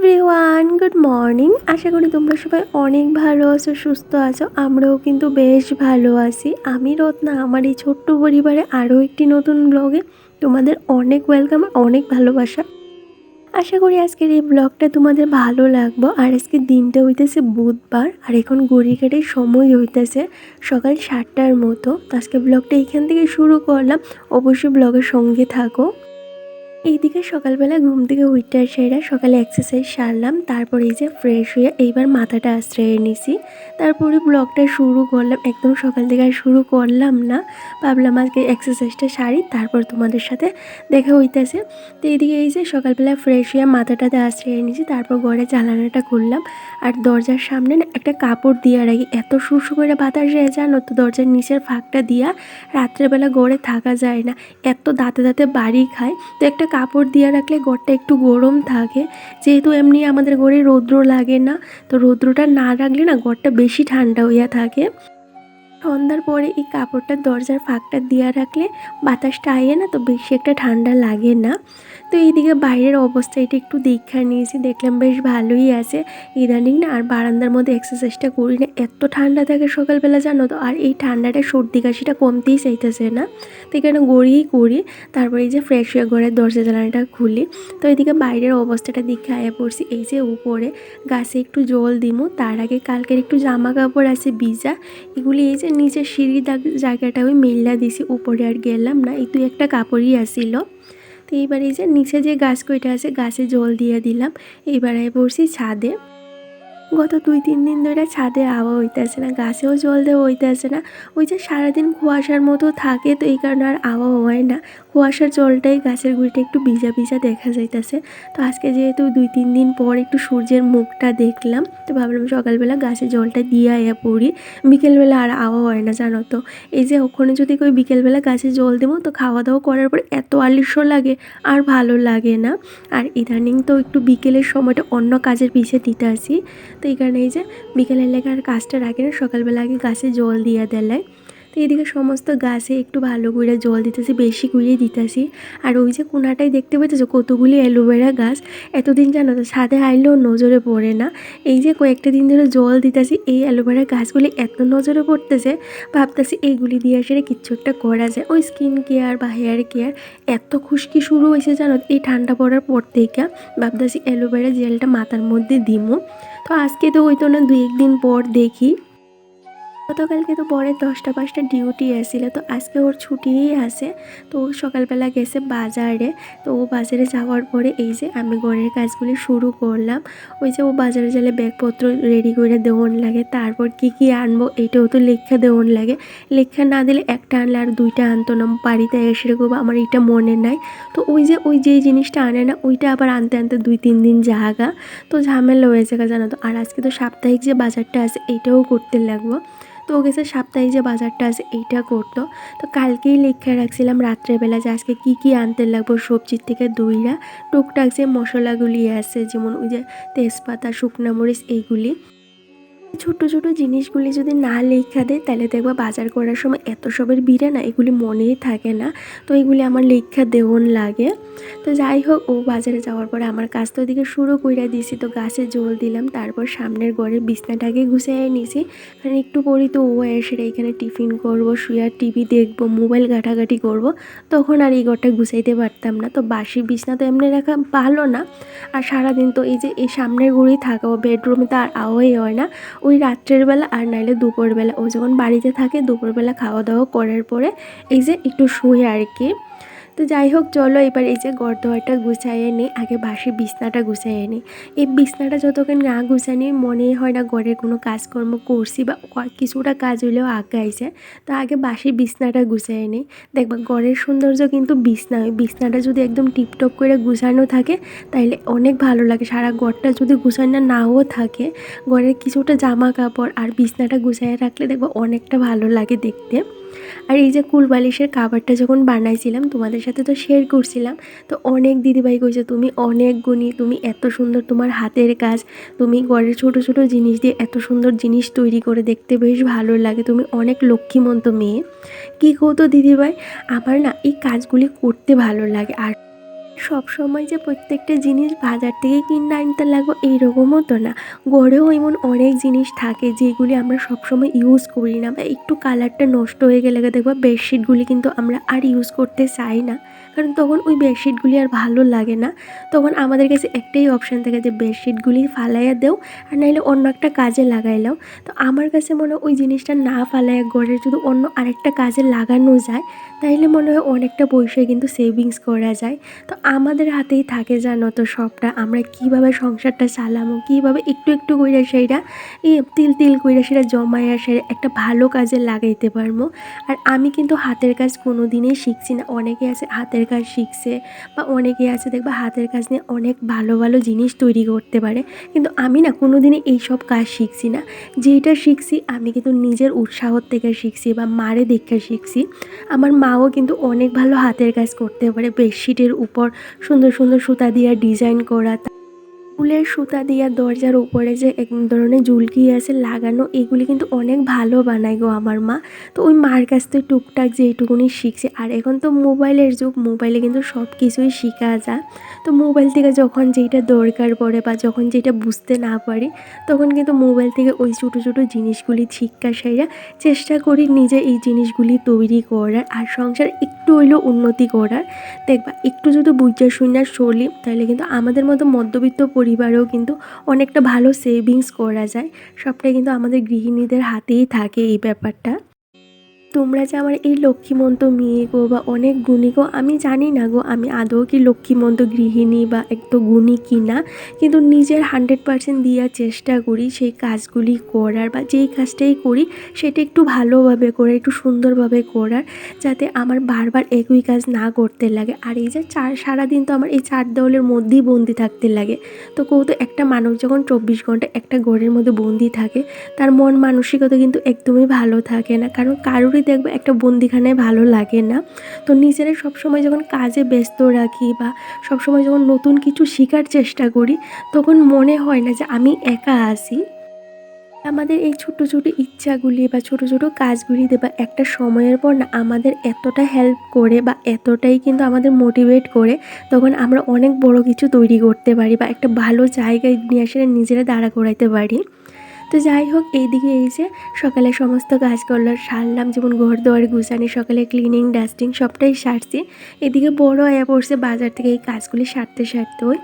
Everyone, good morning. আশা করি তোমরা সবাই অনেক ভালো আছো, সুস্থ আছো। আমরাও কিন্তু বেশ ভালো আছি। আমি রত্না, আমার এই ছোট্ট পরিবারে আরও একটি নতুন ব্লগে তোমাদের অনেক ওয়েলকাম আর অনেক ভালোবাসা। আশা করি আজকের এই ব্লগটা তোমাদের ভালো লাগবো। আর আজকে দিনটা হইতেছে বুধবার, আর এখন কাটে সময় হইতেছে সকাল সাতটার মতো। তো আজকে ব্লগটা এখান থেকে শুরু করলাম। অবশ্যই ব্লগের সঙ্গে থাকো। এইদিকে সকালবেলা ঘুম থেকে উইটার সেরা সকালে এক্সারসাইজ সারলাম, তারপর এই যে ফ্রেশ হয়ে এইবার মাথাটা আশ্রয় নিছি। তারপরে ব্লগটা শুরু করলাম, একদম সকাল থেকে আর শুরু করলাম না। ভাবলাম আজকে এক্সারসাইজটা সারি, তারপর তোমাদের সাথে দেখা হইতেছে। তো এইদিকে এই যে সকালবেলা ফ্রেশ হয়ে মাথাটাতে আশ্রয় নিয়েছি তারপর ঘরে জ্বালানাটা খুললাম। আর দরজার সামনে একটা কাপড় দিয়ে রাখি এত শুশু করে বাতাস যায়, জানো তো, দরজার নিচের ফাঁকটা দিয়া রাত্রেবেলা গড়ে থাকা যায় না। এত দাঁতে দাঁতে বাড়ি খায়। তো একটা কাপড় দিয়ে রাখলে ঘরটা একটু গরম থাকে। যেহেতু এমনি আমাদের ঘরে রৌদ্র লাগে না, তো রৌদ্রটা না রাখলে না ঘরটা বেশি ঠান্ডা হইয়া থাকে। সন্ধ্যার পরে এই কাপড়টা দরজার ফাঁকটা দিয়ে রাখলে বাতাসটা আইয়ে না, তো বেশি একটা ঠান্ডা লাগে না। তো এইদিকে বাইরের অবস্থা, এটা একটু দীক্ষা নিয়েছি, দেখলাম বেশ ভালোই আছে। ইদানিং না আর বারান্দার মধ্যে এক্সারসাইজটা করি না, এত ঠান্ডা থাকে সকালবেলা, জানো তো? আর এই ঠান্ডাটা, সর্দি কাশিটা কমতেই চাইতেছে না। তো এখানে গড়িই করি, তারপরে এই যে ফ্রেশ হয়ে ঘরের দরজা জ্বালানাটা খুলি। তো এইদিকে বাইরের অবস্থাটা দেখে আয়া পড়ছি, এই যে উপরে গাছে একটু জল দিমু, তার আগে কালকের একটু জামা কাপড় আছে, ভিজা, এগুলি এই যে নিচের সিঁড়ি জায়গাটা ওই মেল্লা দিছি, উপরে আর গেলাম না, এই দুই একটা কাপড়ই আসিল তো এইবার এই যে নিচে যে গাছ কইটা আছে, গাছে জল দিয়ে দিলাম। এইবারে বসি ছাদে। গত দুই, তিন দিন ধরে ছাদে হাওয়া হইতেছে না, গাছেও জল দেওয়া হইতেছে না। ওই যে সারাদিন কুয়াশার মতো থাকে, তো এই কারণে আর হাওয়া হয় না। কুয়াশার জলটাই গাছের গুঁড়িটা একটু ভিজা ভিজা দেখা যাইতেছে। তো আজকে যেহেতু দুই তিন দিন পর একটু সূর্যের মুখটা দেখলাম, তো ভাবলাম সকালবেলা গাছে জলটা দিয়ে আয়া পড়ি। বিকেলবেলা আর আওয়া হয় না, জানো তো? এই যে ওখানে যদি কই বিকেলবেলা গাছে জল দেবো, তো খাওয়া দাওয়া করার পর এত আলিস্য লাগে, আর ভালো লাগে না। আর ইদানিং তো একটু বিকেলের সময়টা অন্য কাজের পিছিয়ে দিতে আসি। তো এই কারণে এই যে বিকেলের লেগে আর কাজটা রাখে না, সকালবেলা আগে গাছে জল দিয়ে দেলায় তো এদিকে সমস্ত গাছে একটু ভালো করে জল দিতেছি, বেশি করে দিতেছি। আর ওই যে কোনাটাই দেখতে পাইতেছো, কতগুলি অ্যালোভেরা গাছ। এতদিন জানো তো, ছাদে আইলেও নজরে পড়ে না। এই যে কয়েকটা দিন ধরে জল দিতেছি, এই অ্যালোভেরা গাছগুলি এত নজরে পড়তেছে, ভাবতেছি এইগুলি দিয়ে আসলে কিচ্ছু একটা করা যায়। ওই স্কিন কেয়ার বা হেয়ার কেয়ার এত খুশকি শুরু হয়েছে জানো এই ঠান্ডা পড়ার পর থেকে। ভাবতেছি অ্যালোভেরা জেলটা মাথার মধ্যে দিমো। তো আজকে তো হইতো না, দুই একদিন পর দেখি। গতকালকে তো পরে দশটা পাঁচটা ডিউটি আসছিল তো আজকে ওর ছুটিই আছে। তো ও সকালবেলা গেছে বাজারে, তো ও বাজারে যাওয়ার পরে এই যে আমি ঘরের কাজগুলি শুরু করলাম। ওই যে ও বাজারে গেলে ব্যাগপত্র রেডি করে দেওয়ান লাগে, তারপর কি কি আনব এইটাও তো লেখা দেওয়ান লাগে। লেখা না দিলে একটা আনলে আর দুইটা আনতো না, বাড়িতে এসে রেখো আমার এটা মনে নাই। তো ওই যে ওই যেই জিনিসটা আনে না, ওইটা আবার আনতে আনতে দুই তিন দিন জাগা তো ঝামেলা হয়ে যাবে জানো তো। আর আজকে তো সাপ্তাহিক যে বাজারটা আছে এইটাও করতে লাগবো। তো ও গেছে সাপ্তাহিক যে বাজারটা আছে, এইটা করতো। তো কালকেই লিখে রাখছিলাম রাত্রেবেলা যে আজকে কী কী আনতে লাগবো সবজির থেকে দইরা, টুকটাক যে মশলাগুলি আছে, যেমন ওই যে তেজপাতা, শুকনা মরিচ, এইগুলি। ছোট ছোট জিনিসগুলি যদি না লেখা দেয়, তাহলে দেখবা বাজার করার সময় এত সবের বিড়ে না, এগুলি মনেই থাকে না। তো এগুলি আমার লেখা দেওয়ন লাগে। তো যাই হোক, ও বাজারে যাওয়ার পরে আমার কাজ তো ওদিকে শুরু করে দিয়েছি, তো গাছে জল দিলাম, তারপর সামনের ঘরের বিছনাটাকে গুছিয়ে নিয়েছি। কারণ একটু পরেই তো ও এসে এখানে টিফিন করব শুয়ার টিভি দেখব, মোবাইল ঘাটাঘাটি করব, তখন আর এই ঘরটা গুছাইতে পারতাম না। তো বাসি বিছনা তো এমনি রাখা ভালো না। আর সারাদিন তো এই যে, এই সামনের ঘরেই থাকা বেডরুমে তো আর আওয়াই হয় না। ওই রাত্রের বেলা আর নাইলে দুপুরবেলা। ও যখন বাড়িতে থাকে, দুপুরবেলা খাওয়া দাওয়া করার পরে এই যে একটু শুয়ে আর কি। তো যাই হোক, চলো এবার এই যে গর্দোয়াটা গুছাইয়ে নিই আগে বাসি বিছনাটা গুছাইয়ে নিই এই বিছনাটা যতক্ষণ না গুছানি মনে হয় না ঘরের কোনো কাজকর্ম করছি বা কিছুটা কাজ হইলেও আগাইছে তো আগে বাসি বিছনাটা গুছাইয়ে নিই দেখবা, ঘরের সৌন্দর্য কিন্তু বিছনা, ওই বিছনাটা যদি একদম টিপটপ করে গুছানো থাকে, তাইলে অনেক ভালো লাগে। সারা ঘরটা যদি গুছানো নাও থাকে, ঘরের কিছুটা জামা কাপড় আর বিছনাটা গুছাইয়ে রাখলে দেখব অনেকটা ভালো লাগে দেখতে। আর এই যে কুলবালিশের খাবারটা যখন বানাইছিলাম, তোমাদের সাথে তো শেয়ার করছিলাম, তো অনেক দিদিভাই কইছে, তুমি অনেক গুণী, তুমি এত সুন্দর তোমার হাতের কাজ, তুমি ঘরের ছোট ছোট জিনিস দিয়ে এত সুন্দর জিনিস তৈরি করে দেখতে বেশ ভালো লাগে, তুমি অনেক লক্ষ্মীমন্ত মেয়ে। কী কৌতো দিদিভাই, আমার না এই কাজগুলি করতে ভালো লাগে, আর সব সময় যে প্রত্যেকটা জিনিস বাজার থেকে কিনে আনতে লাগবো এইরকমও তো না। ঘরেও এমন অনেক জিনিস থাকে যেগুলি আমরা সবসময় ইউজ করি না। বা একটু কালারটা নষ্ট হয়ে গেলে দেখব বেডশিটগুলি কিন্তু আমরা আর ইউজ করতে চাই না। কারণ তখন ওই বেডশিটগুলি আর ভালো লাগে না। তখন আমাদের কাছে একটাই অপশান থাকে যে বেডশিটগুলি ফালাইয়া দেও, আর নাহলে অন্য একটা কাজে লাগাইলাও তো আমার কাছে মনে হয় ওই জিনিসটা না ফালাইয়া ঘরের যদি অন্য আরেকটা কাজে লাগানো যায়, তাইলে মনে হয় অনেকটা পয়সা কিন্তু সেভিংস করা যায়। তো আমাদের হাতেই থাকে জানো তো সবটা, আমরা কীভাবে সংসারটা চালামো, কীভাবে একটু একটু কইরা সেইটা তিল তিল কইরা সেটা জমাইয়া সেটা একটা ভালো কাজে লাগাইতে পারব আর আমি কিন্তু হাতের কাজ কোনো দিনই শিখছি না, অনেকে আছে হাতের কাজ শিখছে বা অনেকে আছে দেখবা হাতের কাজ নিয়ে অনেক ভালো ভালো জিনিস তৈরি করতে পারে। কিন্তু আমি না কোনো দিনই এইসব কাজ শিখছি না। যেটা শিখছি আমি কিন্তু নিজের উৎসাহ থেকে শিখছি বা মারে দেখে শিখছি। আমার মাও কিন্তু অনেক ভালো হাতের কাজ করতে পারে, বেডশিটের উপর সুন্দর সুন্দর সুতা দিয়ে ডিজাইন করা ফুলের সুতা দিয়া দরজার উপরে যে এক ধরনের জুলকি আছে লাগানো, এগুলি কিন্তু অনেক ভালো বানায় গো আমার মা। তো ওই মার কাছ থেকে টুকটাক যেইটুকুনি শিখছে। আর এখন তো মোবাইলের যুগ, মোবাইলে কিন্তু সব কিছুই শেখা যায়। তো মোবাইল থেকে যখন যেটা দরকার পড়ে বা যখন যেটা বুঝতে না পারি, তখন কিন্তু মোবাইল থেকে ওই ছোটো ছোটো জিনিসগুলি শিক্ষা সাইরা চেষ্টা করি নিজে এই জিনিসগুলি তৈরি করার আর সংসার একটু হইলেও উন্নতি করার। দেখবা, একটু যদি বুঝে শুনে চলি তাহলে কিন্তু আমাদের মতো মধ্যবিত্ত পরিবারেও কিন্তু অনেকটা ভালো সেভিংস করা যায়। সবটাই কিন্তু আমাদের গৃহিণীদের হাতেই থাকে এই ব্যাপারটা। তোমরা যে আমার এই লক্ষ্মীমন্ত মেয়ে গো বা অনেক গুণী গো, আমি জানি না গো, আমি আদৌ কি লক্ষ্মীমন্ত গৃহিণী বা একটু গুণী কি না। কিন্তু নিজের হান্ড্রেড পার্সেন্ট দেওয়ার চেষ্টা করি, সেই কাজগুলি করার বা যেই কাজটাই করি, সেটা একটু ভালোভাবে করে একটু সুন্দরভাবে করার, যাতে আমার বারবার একই কাজ না করতে লাগে। আর এই যে চার, সারাদিন তো আমার এই চার দেওয়ালের মধ্যেই বন্দি থাকতে লাগে। তো কেউ তো একটা মানুষ যখন চব্বিশ ঘণ্টা একটা ঘরের মধ্যে বন্দি থাকে, তার মন মানসিকতা কিন্তু একদমই ভালো থাকে না। কারণ কারোরই দেখবে একটা বন্দিখানায় ভালো লাগে না। তো নিজেরা সবসময় যখন কাজে ব্যস্ত রাখি বা সবসময় যখন নতুন কিছু শেখার চেষ্টা করি, তখন মনে হয় না যে আমি একা আছি। আমাদের এই ছোটো ছোটো ইচ্ছাগুলি বা ছোটো ছোটো কাজগুলি দেবা একটা সময়ের পর না আমাদের এতটা হেল্প করে বা এতটাই কিন্তু আমাদের মোটিভেট করে, তখন আমরা অনেক বড় কিছু তৈরি করতে পারি বা একটা ভালো জায়গায় নিয়ে আসে নিজেরা দাঁড়া করাইতে পারি। তো যাই হোক, এইদিকে এই যে সকালে সমস্ত কাজ করল সারলাম যেমন ঘর দোয়ার গুছানি, সকালে ক্লিনিং ডাস্টিং সবটাই সারছি। এদিকে বড় আয়া পড়ছে, বাজার থেকে এই কাজগুলি সারতে সারতে ওই।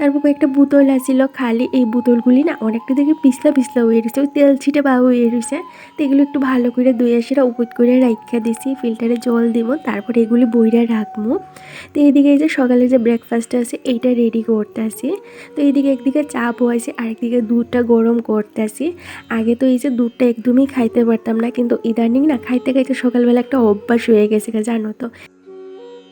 তারপর একটা বোতল আছিল, খালি এই বোতলগুলি না অনেকটা দেখে পিছলা পিছলা হয়ে রয়েছে। ওই তেল ছিটে বা হয়ে রয়েছে। তো এগুলো একটু ভালো করে দুই আসিরা উপর করে রাখা দিছি, ফিল্টারে জল দিব, তারপর এগুলি বইরা রাখব তো এইদিকে এই যে সকালে যে ব্রেকফাস্ট আছে, এইটা রেডি করতে আসি তো এইদিকে একদিকে চা বয়েছি আরেকদিকে দুধটা গরম করতে আসি আগে তো এই যে দুধটা একদমই খাইতে পারতাম না, কিন্তু ইদানিং না খাইতে খাইতে সকালবেলা একটা অভ্যাস হয়ে গেছে জানো তো।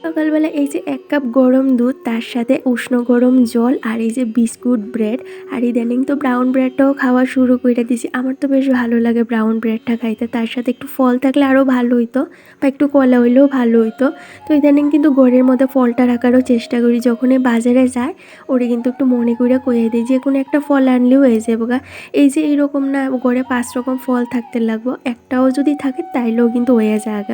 সকালবেলা এই যে এক কাপ গরম দুধ, তার সাথে উষ্ণ গরম জল আর এই যে বিস্কুট ব্রেড আর ইদানিং তো ব্রাউন ব্রেডটাও খাওয়া শুরু করে দিয়েছি। আমার তো বেশ ভালো লাগে ব্রাউন ব্রেডটা খাইতে। তার সাথে একটু ফল থাকলে আরও ভালো হইতো বা একটু কলা হইলেও ভালো হইতো। তো ইদানিং কিন্তু ঘরের মধ্যে ফলটা রাখারও চেষ্টা করি। যখনই বাজারে যায়, ওরে কিন্তু একটু মনে করে কয়ে দিই, যে কোনো একটা ফল আনলেও হয়ে যাব গা। এই যে এইরকম না, ঘরে পাঁচ রকম ফল থাকতে লাগবো। একটাও যদি থাকে, তাইলেও কিন্তু হয়ে যায়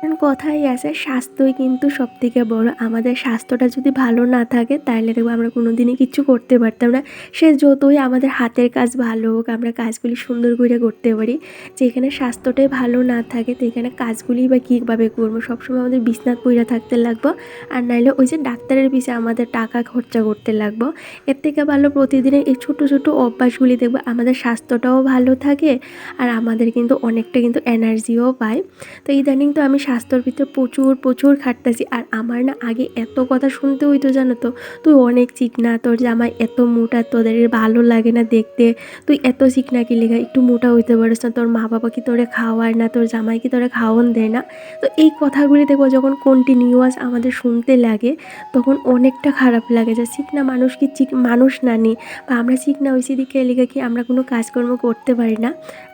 কারণ কথাই আছে, স্বাস্থ্যই কিন্তু সব থেকে বড়। আমাদের স্বাস্থ্যটা যদি ভালো না থাকে, তাহলে দেখব আমরা কোনো দিনই কিচ্ছু করতে পারতাম না। সে যতই আমাদের হাতের কাজ ভালো হোক, আমরা কাজগুলি সুন্দর করে করতে পারি। যেখানে স্বাস্থ্যটাই ভালো না থাকে, তো এখানে কাজগুলি বা কীভাবে করব? সবসময় আমাদের বিছনাথ পইরা থাকতে লাগবো। আর নাইলে ওই যে ডাক্তারের পিছিয়ে আমাদের টাকা খরচা করতে লাগবো। এর থেকে ভালো প্রতিদিনের এই ছোটো ছোটো অভ্যাসগুলি দেখব, আমাদের স্বাস্থ্যটাও ভালো থাকে। আর আমাদের কিন্তু অনেকটা কিন্তু এনার্জিও পায়। তো ইদানিং তো আমি স্বাস্থ্যর ভিতরে প্রচুর প্রচুর খাটতেছি। আর আমার না আগে এত কথা শুনতে হইতো, জানো তো? তুই অনেক চিকনা, তোর জামাই এত মোটা, তোদের ভালো লাগে না দেখতে। তুই এত চিকনা কি লেখা একটু মোটা হইতে পারিস না। তোর মা বাবা কি তোরে খাওয়ায় না? তোর জামাই কি তোরে খাওয়ান দেয় না? তো এই কথাগুলি দেখব যখন কন্টিনিউয়াস আমাদের শুনতে লাগে, তখন অনেকটা খারাপ লাগে যে চিকনা মানুষ কি চিক, মানুষ না নি? বা আমরা চিকনা হয়েছি দিকে লেগে কি আমরা কোনো কাজকর্ম করতে পারি না?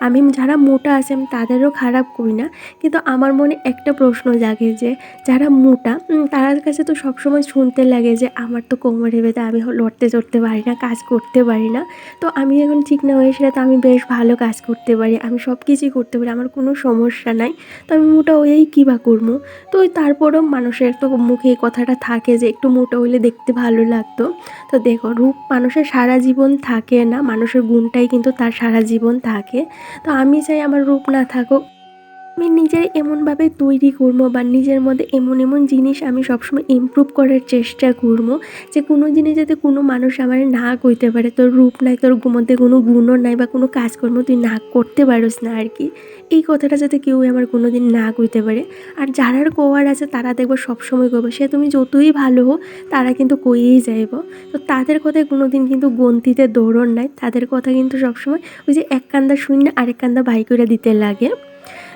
আমি যারা মোটা আছে আমি তাদেরও খারাপ করি না। কিন্তু আমার মনে এক একটা প্রশ্ন জাগে যে, যারা মোটা তার কাছে তো সবসময় শুনতে লাগে যে, আমার তো কোমরে ব্যথা আমি লড়তে চড়তে পারি না, কাজ করতে পারি না। তো আমি এখন ঠিক না হয়ে সেটা তো আমি বেশ ভালো কাজ করতে পারি, আমি সব কিছুই করতে পারি, আমার কোনো সমস্যা নাই। তো আমি মোটা হয়েই কী বা করব? তো তারপরেও মানুষের তো মুখে এই কথাটা থাকে যে, একটু মোটা হইলে দেখতে ভালো লাগতো। তো দেখো, রূপ মানুষের সারা জীবন থাকে না, মানুষের গুণটাই কিন্তু তার সারা জীবন থাকে। তো আমি চাই আমার রূপ না থাকুক আমি নিজের এমনভাবে তৈরি করব বা নিজের মধ্যে এমন এমন জিনিস আমি সবসময় ইমপ্রুভ করার চেষ্টা করব যে কোনো জিনিস যাতে কোনো মানুষ আমার না কইতে পারে। তোর রূপ নাই, তোর মধ্যে কোনো গুণও নাই বা কোনো কাজকর্ম তুই না করতে পারোস না আর কি। এই কথাটা যাতে কেউ আমার কোনো দিন না কইতে পারে। আর যারার কোয়ার আছে তারা দেখব সবসময় করব সে তুমি যতই ভালো হো তারা কিন্তু কইয়েই যাইব। তো তাদের কথায় কোনো দিন কিন্তু গন্তিতে দৌড়ন নাই, তাদের কথা কিন্তু সবসময় ওই যে এক কান্দা শূন্য আরেক কান্দা ভাই করে দিতে লাগে।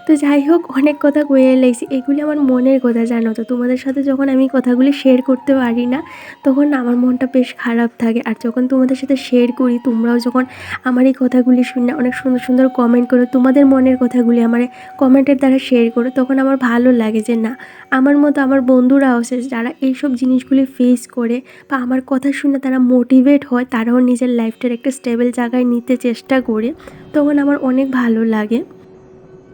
তো যাই হোক, অনেক কথা কয়ে লাইছি। এগুলি আমার মনের কথা, জানো তো? তোমাদের সাথে যখন আমি কথাগুলি শেয়ার করতে পারি না, তখন আমার মনটা বেশ খারাপ থাকে। আর যখন তোমাদের সাথে শেয়ার করি, তোমরাও যখন আমার এই কথাগুলি শুনে অনেক সুন্দর সুন্দর কমেন্ট করো, তোমাদের মনের কথাগুলি আমার কমেন্টের দ্বারা শেয়ার করো, তখন আমার ভালো লাগে যে না, আমার মতো আমার বন্ধুরাও আছে, যারা এইসব জিনিসগুলি ফেস করে বা আমার কথা শুনে তারা মোটিভেট হয়, তারাও নিজের লাইফটার একটা স্টেবল জায়গায় নিতে চেষ্টা করে, তখন আমার অনেক ভালো লাগে।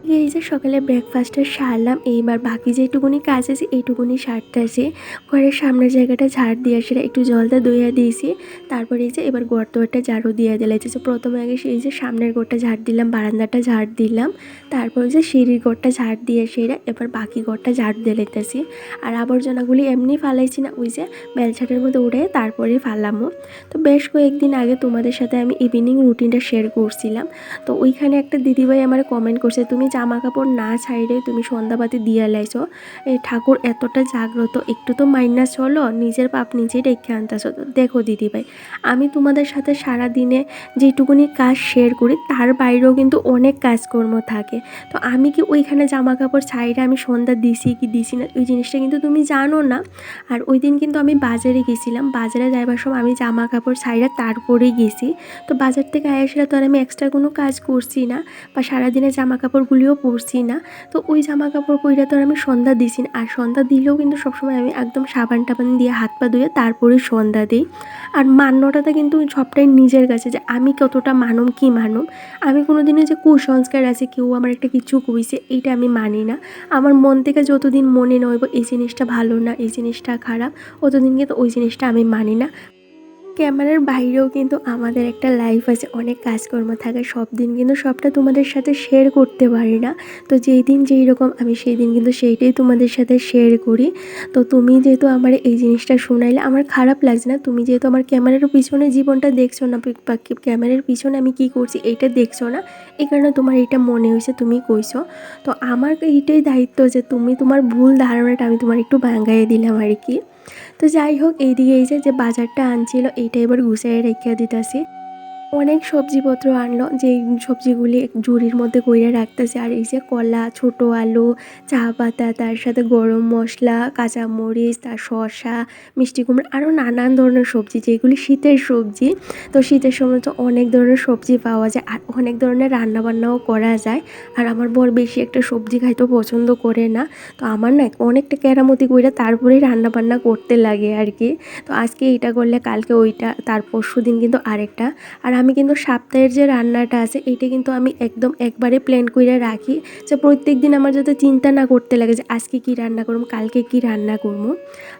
এই যে সকালে ব্রেকফাস্টটা সারলাম এইবার বাকি যেটুকুনি কাজ আছে, এইটুকুনি সারতে আছে ঘরের সামনের জায়গাটা ঝাড় দিয়ে সেটা একটু জলটা দইয়া দিয়েছি। তারপরে এই যে এবার গর্তটা ঝাড়ু দিয়ে দিলে যে প্রথমে আগে সেই যে সামনের ঘরটা ঝাড় দিলাম, বারান্দাটা ঝাড় দিলাম। তারপর যে সিঁড়ির ঘরটা ঝাড় দিয়ে সেটা এবার বাকি ঘরটা ঝাড় দিয়ে লেতেছি আর আবর্জনাগুলি এমনি ফালাইছি না, ওই যে বেলছাটের মধ্যে উঠে তারপরে ফালামো। তো বেশ কয়েকদিন আগে তোমাদের সাথে আমি ইভিনিং রুটিনটা শেয়ার করছিলাম। তো ওইখানে একটা দিদিভাই আমার কমেন্ট করছে, তুমি জামা কাপড় না ছাইড়ে তুমি সন্ধ্যাবাতি দিয়ে লাইছো এই ঠাকুর এতটা জাগ্রত, একটু তো মাইনাস চলো, নিজের পাপ নিজেই রেখে আনতেছো। দেখো দিদিভাই, আমি তোমাদের সাথে সারা দিনে যেটুকুনি কাজ শেয়ার করি, তার বাইরেও কিন্তু অনেক কাজকর্ম থাকে। তো আমি কি ওইখানে জামা কাপড় ছাইড়ে আমি সন্ধ্যা দিছি কি দিছি না, ওই জিনিসটা কিন্তু তুমি জানো না। আর ওই দিন কিন্তু আমি বাজারে গেছিলাম, বাজারে যাইবার সময় আমি জামা কাপড় ছাইড়া তারপরেই গেছি। তো বাজার থেকে আয়াসরা তো আর আমি এক্সট্রা কোনো কাজ করছি না, বা সারাদিনে জামা কাপড়গুলিও পরছি না। তো ওই জামা কাপড় পরে তো আর আমি সন্ধ্যা দিছি না। আর সন্ধ্যা দিলেও কিন্তু সবসময় আমি একদম সাবান টাবান দিয়ে হাত পা ধুয়ে তারপরে সন্ধ্যা দিই। আর মান্যটাতে কিন্তু সবটাই নিজের কাছে যে আমি কতটা মানব, কি মানব? আমি কোনো দিনে যে কুসংস্কার আছে, কেউ আমার একটা কিছু কইছে, এইটা আমি মানি না। আমার মন থেকে যতদিন মনে নইব এই জিনিসটা ভালো না, এই জিনিসটা খারাপ, অতদিন কিন্তু ওই জিনিসটা আমি মানি না। ক্যামেরার বাইরেও কিন্তু আমাদের একটা লাইফ আছে, অনেক কাজকর্ম থাকে, সব দিন কিন্তু সবটা তোমাদের সাথে শেয়ার করতে পারি না। তো যেই দিন যেই রকম আমি সেই দিন কিন্তু সেইটাই তোমাদের সাথে শেয়ার করি। তো তুমি যেহেতু আমার এই জিনিসটা শোনাইলে, আমার খারাপ লাগছে না। তুমি যেহেতু আমার ক্যামেরার পিছনে জীবনটা দেখছ না ক্যামেরার পিছনে আমি কি করছি এইটা দেখছ না, এই কারণে তোমার এটা মনে হয়েছে, তুমি কইছো। তো আমার এইটাই দায়িত্ব যে তুমি তোমার ভুল ধারণাটা আমি তোমার একটু ভাঙ্গাইয়ে দিলাম আর কি। তো যাই হোক এইদিকে এই যে বাজারটা আনছিল এইটা এবার গুছিয়ে রেখে দিতেছি। অনেক সবজিপত্র আনলো যে সবজিগুলি ঝুড়ির মধ্যে কইরা রাখতেছে। আর এই যে কলা, ছোট আলু, চা পাতা, তার সাথে গরম মশলা, কাঁচামরিচ, তার শসা, মিষ্টি কুমড়া আরও নানান ধরনের সবজি, যেগুলি শীতের সবজি। তো শীতের সময় তো অনেক ধরনের সবজি পাওয়া যায়, আর অনেক ধরনের রান্নাবান্নাও করা যায়। আর আমার বর বেশি একটা সবজি খাইতেও পছন্দ করে না। তো আমার না অনেকটা কেরামতি কইরা তারপরেই রান্নাবান্না করতে লাগে আর কি। তো আজকে এইটা করলে, কালকে ওইটা, তার পরশু দিন কিন্তু আরেকটা। আর আমি কিন্তু সপ্তাহের যে রান্নাটা আছে, এটা কিন্তু আমি একদম একবারে প্ল্যান করে রাখি যে প্রত্যেক দিন আমার যাতে চিন্তা না করতে লাগে যে আজকে কি রান্না করব, কালকে কি রান্না করব।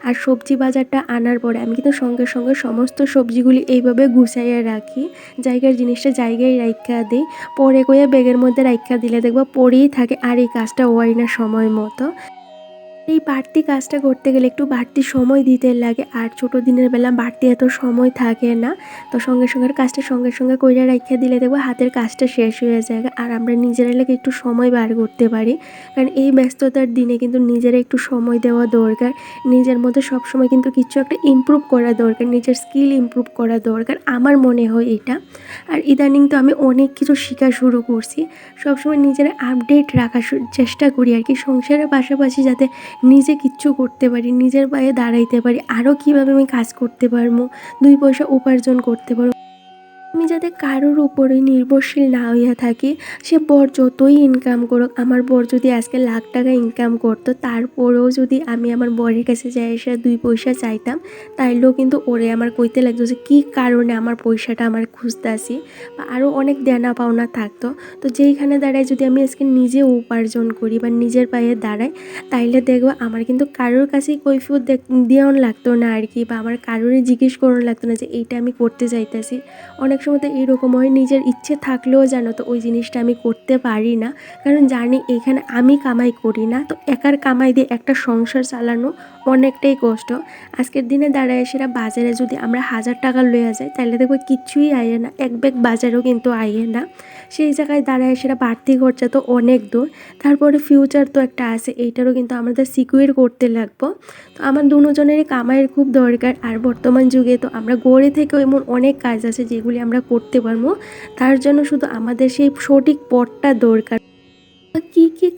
আর সবজি বাজারটা আনার পরে আমি কিন্তু সঙ্গে সঙ্গে সমস্ত সবজিগুলি এইভাবে গুছাইয়া রাখি, জায়গার জিনিসটা জায়গায় রাইখা দিই। পরে কইয়া ব্যাগের মধ্যে রাইখা দিলে দেখবা পরেই থাকে আর এই কাজটা হয় না সময় মতো। এই বাড়তি কাজটা করতে গেলে একটু বাড়তি সময় দিতে লাগে। আর ছোট দিনের বেলা বাড়তি এত সময় থাকে না। তো সঙ্গে সঙ্গে কাজটা সঙ্গে সঙ্গে কইরা রাখিয়া দিলে দেখব হাতের কাজটা শেষ হয়ে যায়। আর আমরা নিজেরা লাগে একটু সময় বার করতে পারি। কারণ এই ব্যস্ততার দিনে কিন্তু নিজেরা একটু সময় দেওয়া দরকার। নিজের মধ্যে সবসময় কিন্তু কিছু একটা ইমপ্রুভ করা দরকার। নিজের স্কিল ইমপ্রুভ করা দরকার। আমার মনে হয় এটা। আর ইদানিং তো আমি অনেক কিছু শেখা শুরু করছি। সবসময় নিজেরা আপডেট রাখার চেষ্টা করি আর কি। সংসারের পাশাপাশি যাতে নিজে কিচ্ছু করতে পারি, নিজের পায়ে দাঁড়াইতে পারি আরও কীভাবে আমি কাজ করতে পারব, দুই পয়সা উপার্জন করতে পারব আমি যাতে কারোর উপরে নির্ভরশীল না হইয়া থাকি, সে বর যতই ইনকাম করুক, আমার বর যদি আজকে লাখ টাকা ইনকাম করতো, তারপরেও যদি আমি আমার বরের কাছে যাই এসে দুই পয়সা চাইতাম, তাইলেও কিন্তু ওরে আমার কইতে লাগতো যে, কী কারণে আমার পয়সাটা আমার খুঁজতে আসি বা আরও অনেক দেনা পাওনা থাকতো। তো যেইখানে দাঁড়ায় যদি আমি আজকে নিজে উপার্জন করি বা নিজের পায়ে দাঁড়াই, তাইলে দেখব আমার কিন্তু কারোর কাছেই কৈফিয়ত দেওয়ান লাগতো না আর কি, বা আমার কারোরই জিজ্ঞেস করানো লাগতো না যে, এইটা আমি করতে চাইতেছি। অনেক সময় তো এরকম হয় নিজের ইচ্ছে থাকলেও যেন তো ওই জিনিসটা আমি করতে পারি না। কারণ জানি এখানে আমি কামাই করি না, তো একার কামাই দিয়ে একটা সংসার চালানো অনেকটাই কষ্ট। আজকের দিনে দাঁড়ায় সেটা বাজারে যদি আমরা হাজার টাকা লয়ে যাই তাহলে দেখব কিচ্ছুই আইয়ে না, এক ব্যাগ বাজারও কিন্তু আইয়ে না। সেই জায়গায় দাঁড়ায় সেটা বাড়তি খরচা তো অনেক দূর। তারপরে ফিউচার তো একটা আছে, এইটারও কিন্তু আমাদের সিকিউর করতে লাগবো। তো আমার দুজনেরই কামাইয়ের খুব দরকার, আর বর্তমান যুগে তো আমরা গড়ে থেকেও এমন অনেক কাজ আছে যেগুলি আমরা করতে পারব। তার জন্য শুধু আমাদের সেই সঠিক পথটা দরকার।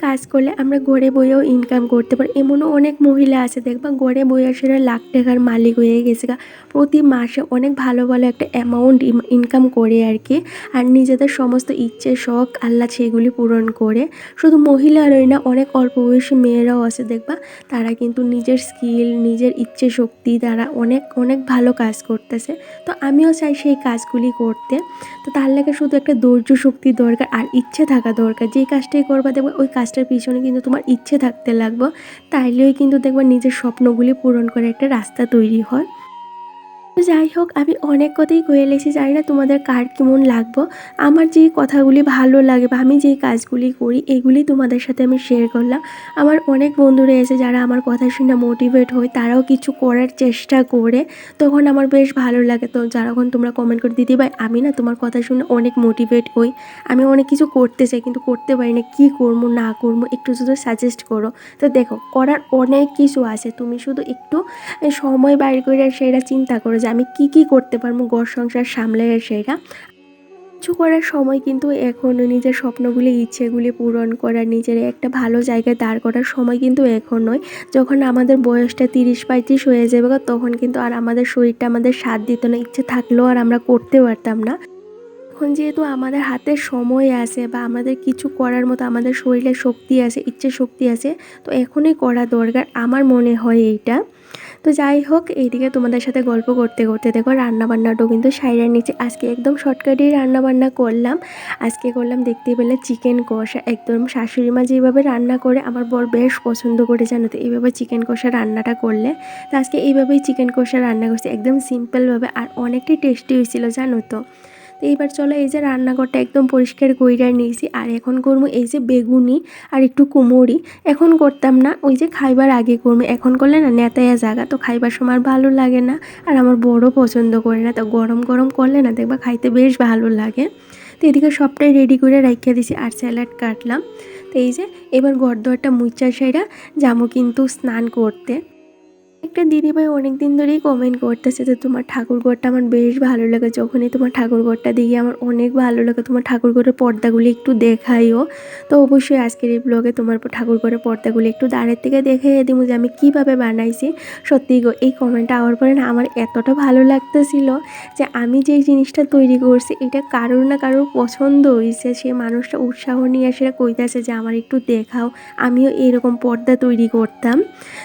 কাজ করলে আমরা ঘরে বইয়েও ইনকাম করতে পারি। এমনও অনেক মহিলা আছে, দেখবা ঘরে বইয়ে সেরা লাখ টাকার মালিক হয়ে গেছে প্রতি মাসে অনেক ভালো ভালো একটা অ্যামাউন্ট ইনকাম করে আর কি। আর নিজেদের সমস্ত ইচ্ছে, শখ আল্লাহ সেগুলি পূরণ করে। শুধু মহিলারই না, অনেক অল্প বয়সী মেয়েরাও আছে, দেখবা। তারা কিন্তু নিজের স্কিল নিজের ইচ্ছে শক্তি তারা অনেক অনেক ভালো কাজ করতেছে। তো আমিও চাই সেই কাজগুলি করতে। তো তার লাগে শুধু একটা ধৈর্য শক্তি দরকার আর ইচ্ছে থাকা দরকার। যেই কাজটাই করবা, দেখবে ওই কাজটার পিছনে কিন্তু তোমার ইচ্ছে থাকতে লাগবে, তাইলেই কিন্তু দেখবা নিজের স্বপ্নগুলি পূরণ করে একটা রাস্তা তৈরি হয়। তো যাই হোক, আমি অনেক কথাই কয়ে লেছি জানি না তোমাদের কার কেমন লাগবো। আমার যে কথাগুলি ভালো লাগে বা আমি যেই কাজগুলি করি, এগুলি তোমাদের সাথে আমি শেয়ার করলাম। আমার অনেক বন্ধুরা এসে যারা আমার কথা শুনে মোটিভেট হয়, তারাও কিছু করার চেষ্টা করে। তখন আমার বেশ ভালো লাগে। তো যখন তোমরা কমেন্ট করে, দিদি ভাই, আমি না তোমার কথা শুনে অনেক মোটিভেট হই। আমি অনেক কিছু করতে চাই, কিন্তু করতে পারি না। কী করব, না করব, একটু শুধু সাজেস্ট করো। তো দেখো, করার অনেক কিছু আছে। তুমি শুধু একটু সময় বাইর করে সেটা চিন্তা করো। যে আমি কি কি করতে পারব ঘর সংসার সামলে সেটা কিছু করার সময় কিন্তু এখনও নিজের স্বপ্নগুলি, ইচ্ছেগুলি পূরণ করা, নিজের একটা ভালো জায়গায় দাঁড় করার সময় কিন্তু এখন নয়। যখন আমাদের বয়সটা তিরিশ পঁয়ত্রিশ হয়ে যাবে তখন কিন্তু আর আমাদের শরীরটা আমাদের সাথ দিত না, ইচ্ছে থাকলেও আর আমরা করতে পারতাম না। এখন যেহেতু আমাদের হাতে সময় আছে বা আমাদের কিছু করার মতো আমাদের শরীরে শক্তি আছে, ইচ্ছে শক্তি আছে, তো এখনই করা দরকার। আমার মনে হয় এইটা। তো যাই হোক, এইদিকে তোমাদের সাথে গল্প করতে করতে দেখো রান্নাবান্নাটাও কিন্তু সাইডের নিচে। আজকে একদম শর্টকাটেই রান্নাবান্না করলাম। আজকে করলাম দেখতে পেলে চিকেন কষা। একদম শাশুড়ি মা যেভাবে রান্না করে, আমার বর বেশ পছন্দ করে জানো তো, এইভাবে চিকেন কষা রান্নাটা করলে। তো আজকে এইভাবেই চিকেন কষা রান্না করছি, একদম সিম্পলভাবে আর অনেকটাই টেস্টি হয়েছিল জানো তো তো। এইবার চলো এই যে রান্নাঘরটা একদম পরিষ্কার কইরা নিয়েছি। আর এখন করব এই যে বেগুনি আর একটু কুমড়ি। এখন করতাম না, ওই যে খাইবার আগে করব। এখন করলে না নেতায়া জায়গা তো খাইবার সময় ভালো লাগে না। আর আমার বড় পছন্দ করে না, তো গরম গরম করলে না দেখবা খাইতে বেশ ভালো লাগে। তো এদিকে সবটাই রেডি করে রাখিয়া দিছি আর স্যালাড কাটলাম। তো এই যে এবার ঘর দোয়ারটা মুচার সাইডা যাব কিন্তু স্নান করতে। একটা দিদিভাই অনেক দিন ধরেই কমেন্ট করতেছে যে, তোমার ঠাকুরঘরটা আমার বেশ ভালো লাগে। যখনই তোমার ঠাকুরঘরটা দেখি, আমার অনেক ভালো লাগে। তোমার ঠাকুরঘরের পর্দাগুলি একটু দেখাইও। তো অবশ্যই আজকের এই ব্লগে তোমার ঠাকুরঘরের পর্দাগুলি একটু দাঁড়ের থেকে দেখে দিব যে, আমি কীভাবে বানাইছি। সত্যি এই কমেন্টটা আওয়ার পরে না আমার এতটা ভালো লাগতেছিল যে, আমি যেই জিনিসটা তৈরি করছি, এটা কারোর না কারোর পছন্দ হয়েছে সে মানুষটা উৎসাহ নিয়ে সেটা কইতেছে যে, আমার একটু দেখাও। আমিও এরকম পর্দা তৈরি করতাম।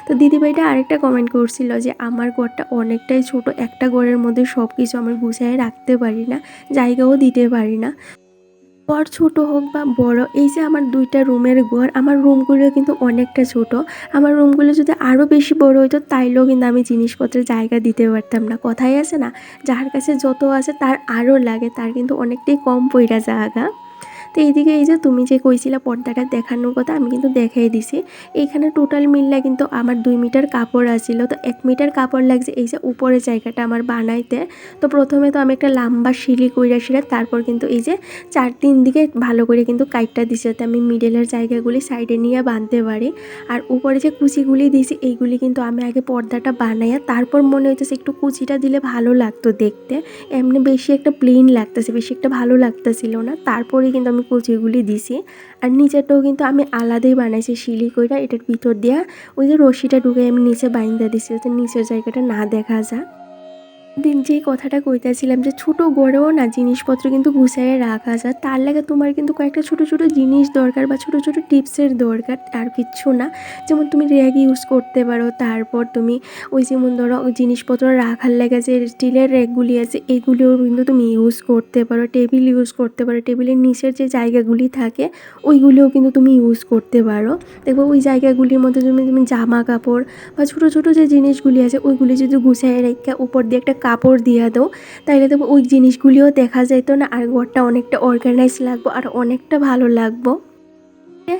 তো দিদিভাইটা আরেকটা কমেন্ট করছিল যে আমার ঘরটা অনেকটাই ছোট, একটা ঘরের মধ্যে সব কিছু আমি গুছায় রাখতে পারি না, জায়গাও দিতে পারি না। ঘর ছোট হোক বা বড়, এই যে আমার দুইটা রুমের ঘর, আমার রুমগুলো কিন্তু অনেকটা ছোট। আমার রুমগুলো যদি আরও বেশি বড় হইতো, তাইলেও কিন্তু আমি জিনিসপত্রের জায়গা দিতে পারতাম না। কথাই আছে না, যার কাছে যত আছে তার আরও লাগে, তার কিন্তু অনেকটাই কম পইরা জায়গা তো এইদিকে এই যে তুমি যে কইছিলা পর্দাটা দেখানোর কথা, আমি কিন্তু দেখাই দিছি। এইখানে টোটাল মিললে কিন্তু আমার দুই মিটার কাপড় আসছিল তো এক মিটার কাপড় লাগছে এই যে উপরের জায়গাটা আমার বানাইতে। তো প্রথমে তো আমি একটা লম্বা শিলি কইরা শিরা তারপর কিন্তু এই যে চার তিন দিকে ভালো করে কিন্তু কাইটটা দিছি যাতে আমি মিডলের জায়গাগুলি সাইডে নিয়ে বাঁধতে পারি। আর উপরে যে কুচিগুলি দিছি, এইগুলি কিন্তু আমি আগে পর্দাটা বানাইয়া, তারপর মনে হইতেছে একটু কুচিটা দিলে ভালো লাগতো দেখতে। এমনি বেশি একটা প্লেন লাগতেছে, বেশি একটা ভালো লাগতেছিল না। তারপরে কিন্তু আমি কুচিগুলি দিছি। আর নিচেরটাও কিন্তু আমি আলাদাই বানাইছি শিলি কইরা, এটার ভিতর দিয়া ওই যে রশিটা ঢুকে আমি নিচে বাইন্দা দিছি, যাতে নিচের জায়গাটা না দেখা যায়। দিন যেই কথাটা কইতেছিলাম যে ছোট গড়েও না জিনিসপত্র কিন্তু গুছাইয়ে রাখা যায়, তার লাগে তোমার কিন্তু কয়েকটা ছোট ছোট জিনিস দরকার বা ছোট ছোট টিপসের দরকার আর কিচ্ছু না। যেমন তুমি র্যাগ ইউজ করতে পারো, তারপর তুমি ওই যেমন ধরো জিনিসপত্র রাখার লাগে যে স্টিলের র্যাকগুলি আছে, এগুলিও কিন্তু তুমি ইউজ করতে পারো, টেবিল ইউজ করতে পারো, টেবিলের নিচের যে জায়গাগুলি থাকে, ওইগুলিও কিন্তু তুমি ইউজ করতে পারো। দেখব ওই জায়গাগুলির মধ্যে তুমি তুমি জামা কাপড় বা ছোটো ছোটো যে জিনিসগুলি আছে, ওইগুলি যদি গুছাই রেখে উপর দিয়ে একটা কাপড় দিয়া দাও, তাইলে তো ওই জিনিসগুলিও দেখা যাইতো না, আর ঘরটা অনেকটা অর্গানাইজ লাগবো, আর অনেকটা ভালো লাগবো।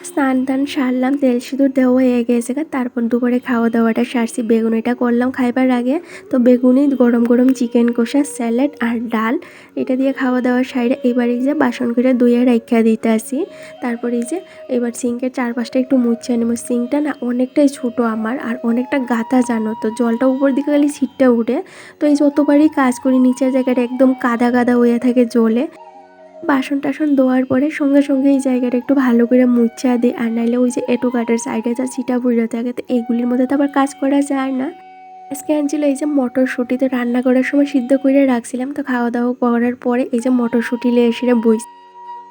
স্নান টান সারলাম, তেল সিঁদুর দেওয়া হয়ে গেছে। তারপর দুপুরে খাওয়া দাওয়াটা সারছি। বেগুনিটা করলাম খাইবার আগে। তো বেগুনি গরম গরম চিকেন কষা, স্যালাড আর ডাল এটা দিয়ে খাওয়া দাওয়ার সাইডে এবার এই যে বাসন করে ধুয়ে রাখা দিতে আসি তারপর এই যে এবার সিঙ্কের চারপাশটা একটু মুছে নেব। সিঙ্কটা না অনেকটাই ছোট আমার আর অনেকটা গাতা জানো তো। জলটা উপর দিকে খালি ছিটটা উঠে। তো এই যতবারই কাজ করি, নিচের জায়গাটা একদম কাদা কাদা হয়ে থাকে জলে। বাসন টাসন ধোয়ার পরে সঙ্গে সঙ্গে এই জায়গাটা একটু ভালো করে মুছা দিই আর নাইলে ওই যে এটো কাটার সাইডে যা ছিটা বুড়ে থাকে, তো এগুলির মধ্যে তো আবার কাজ করা যায় না। আজকে আনছিল এই যে মটরশুঁটিতে রান্না করার সময় সিদ্ধ করে রাখছিলাম, তো খাওয়া দাওয়া করার পরে এই যে মটরশুঁটি লে এসে বই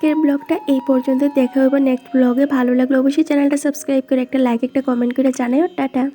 আজকের ব্লগটা এই পর্যন্ত দেখা হবে নেক্সট ব্লগে। ভালো লাগলে অবশ্যই চ্যানেলটা সাবস্ক্রাইব করে একটা লাইক একটা কমেন্ট করে জানাই টাটা।